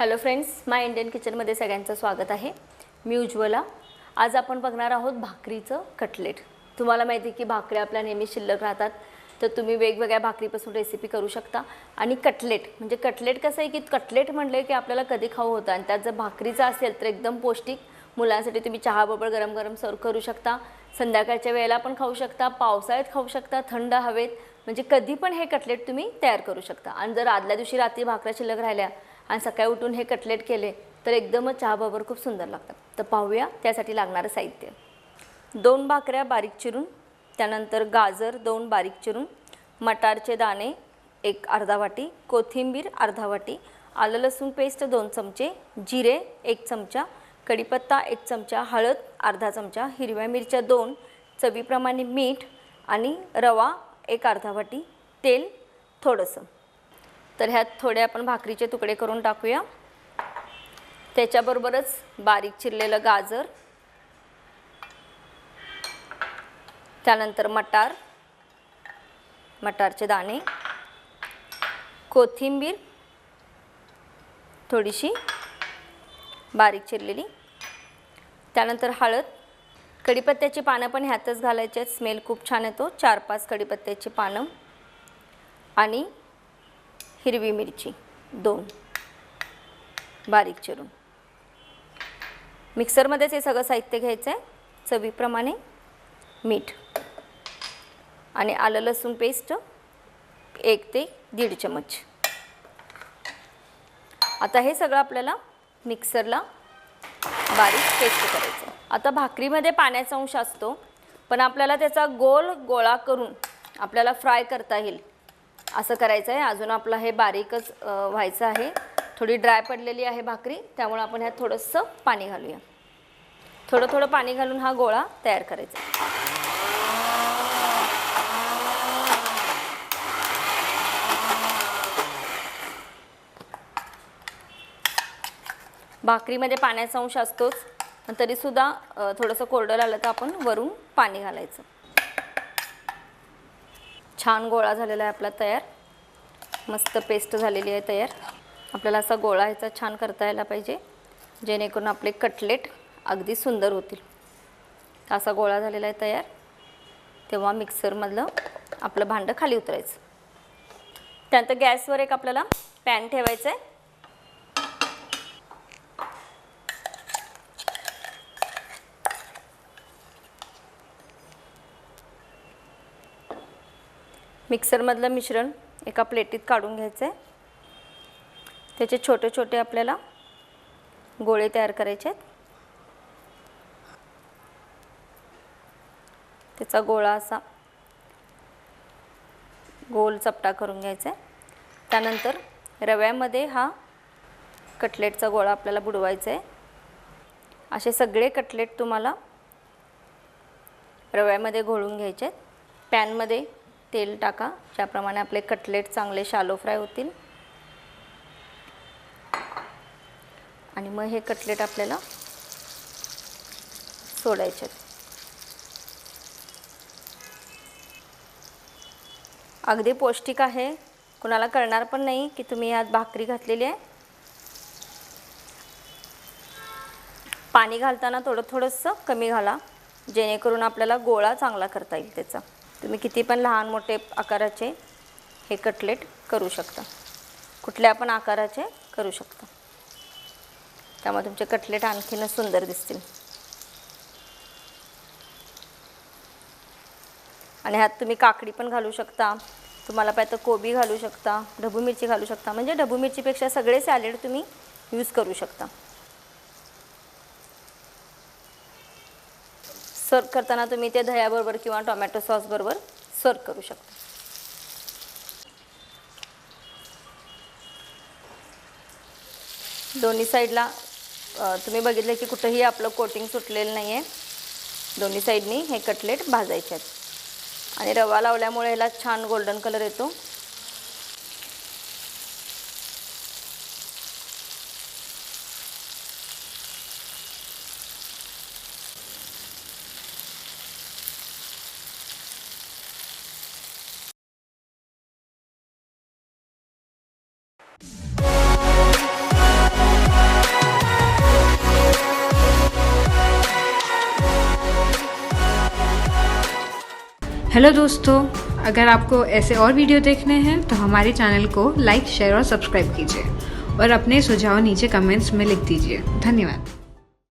Hello friends माय Indian किचनमध्ये सगळ्यांचं स्वागत आहे. मी उज्ज्वला आज आपण बघणार आहोत भाकरीचं कटलेट तुम्हाला माहिती आहे की भाकऱ्या आपल्या नेहमी शिल्लक राहतात. तर तुम्ही वेगवेगळ्या भाकरीपासून रेसिपी करू शकता. आणि कटलेट म्हणजे कटलेट कसं आहे की कटलेट म्हणलं की आपल्याला कधी खाऊ होतं. आणि त्यात जर भाकरीचं असेल तर एकदम पौष्टिक. मुलांसाठी तुम्ही चहाबरोबर गरम गरम सर्व करू शकता. संध्याकाळच्या वेळेला पण खाऊ शकता पावसाळ्यात खाऊ शकता थंड हवेत. म्हणजे कधी पण हे कटलेट तुम्ही तयार करू शकता. आणि जर आदल्या दिवशी रात्री भाकऱ्या शिल्लक राहिल्या आणि सकाळी उठून हे कटलेट केले तर एकदमच चहाबरोबर खूप सुंदर लागतात. तर पाहूया त्यासाठी लागणारं साहित्य. दोन भाकऱ्या बारीक चिरून त्यानंतर गाजर दोन बारीक चिरून मटारचे दाणे एक अर्धा वाटी कोथिंबीर अर्धा वाटी आलं लसूण पेस्ट दोन चमचे जिरे एक चमचा कढीपत्ता एक चमचा हळद अर्धा चमचा हिरव्या मिरच्या दोन चवीप्रमाणे मीठ आणि रवा एक अर्धा वाटी तेल थोडंसं. तर ह्यात थोडे आपण भाकरीचे तुकडे करून टाकूया. त्याच्याबरोबरच बारीक चिरलेलं गाजर त्यानंतर मटार मटारचे दाणे कोथिंबीर थोडीशी बारीक चिरलेली त्यानंतर हळद. कढीपत्त्याची पानं पण ह्यातच घालायचे आहेत. स्मेल खूप छान येतो. चार पाच कढीपत्त्याची पानं आणि हिरवी मिरची. दोन. बारीक चिरून. मिक्सरमध्येच हे सगळं साहित्य घ्यायचं आहे चवीप्रमाणे मीठ आणि आलं लसूण पेस्ट एक ते दीड चमच. आता हे सगळं आपल्याला मिक्सरला बारीक पेस्ट करायचं आहे आता भाकरीमध्ये पाण्याचा अंश असतो पण आपल्याला त्याचा गोल गोळा करून आपल्याला फ्राय करता येईल. असं करायचं आहे. अजून आपलं हे बारीकच व्हायचं आहे. थोडी ड्राय पडलेली आहे भाकरी. त्यामुळे आपण ह्यात थोडंसं पाणी घालूया. थोडं थोडं पाणी घालून हा गोळा तयार करायचा भाकरीमध्ये पाण्याचा अंश असतोच. तरीसुद्धा थोडंसं कोरडं लागलं तर आपण वरून पाणी घालायचं. छान गोळा झालेला आहे आपला तयार. मस्त पेस्ट झालेली आहे तयार. आपल्याला असा गोळा ह्याचा छान करता यायला पाहिजे जेणेकरून आपले कटलेट अगदी सुंदर होतील. असा गोळा झालेला आहे तयार. तेव्हा मिक्सरमधलं आपलं भांडं खाली उतरायचं. त्यानंतर गॅसवर एक आपल्याला पॅन ठेवायचं आहे मिक्सरमधलं मिश्रण एका प्लेटीत काढून घ्यायचं आहे. त्याचे छोटे छोटे आपल्याला गोळे तयार करायचे आहेत. त्याचा गोळा असा गोल चपटा करून घ्यायचा आहे. त्यानंतर रव्यामध्ये हा कटलेटचा गोळा आपल्याला बुडवायचा आहे. असे सगळे कटलेट तुम्हाला रव्यामध्ये घोळून घ्यायचे आहेत. पॅनमध्ये तेल टाका ज्याप्रमाणे आपले कटलेट चांगले शालो फ्राय होतील. आणि मग हे कटलेट आपल्याला सोडायचे अगदी पौष्टिक आहे. कुणाला कळणार पण नाही की तुम्ही यात भाकरी घातलेली आहे. पाणी घालताना थोडं थोडंसं कमी घाला जेणेकरून आपल्याला गोळा चांगला करता येईल त्याचा. तुम्ही किती पण लहान मोठे आकाराचे हे कटलेट करू शकता. कुठल्या पण आकाराचे करू शकता. त्यामुळे तुमचे कटलेट आणखीनच सुंदर दिसतील. आणि ह्यात तुम्ही काकडी पण घालू शकता. तुम्हाला पाहिजे तर कोबी घालू शकता ढबू मिरची घालू शकता. म्हणजे ढबू मिरचीपेक्षा सगळे सॅलेड तुम्ही यूज करू शकता. सर्व करताना तुम्ही ते दह्याबरोबर किंवा टोमॅटो सॉसबरोबर सर्व करू शकता. दोन्ही साईडला तुम्ही बघितलं की कुठंही आपलं कोटिंग सुटलेलं नाही आहे दोन्ही साईडनी हे कटलेट भाजायचे आहेत. आणि रवा लावल्यामुळे ह्याला छान गोल्डन कलर येतो. हेलो दोस्तों अगर आपको ऐसे और वीडियो देखने हैं तो हमारे चैनल को लाइक शेयर और सब्सक्राइब कीजिए। और अपने सुझाव नीचे कमेंट्स में लिख दीजिए। धन्यवाद।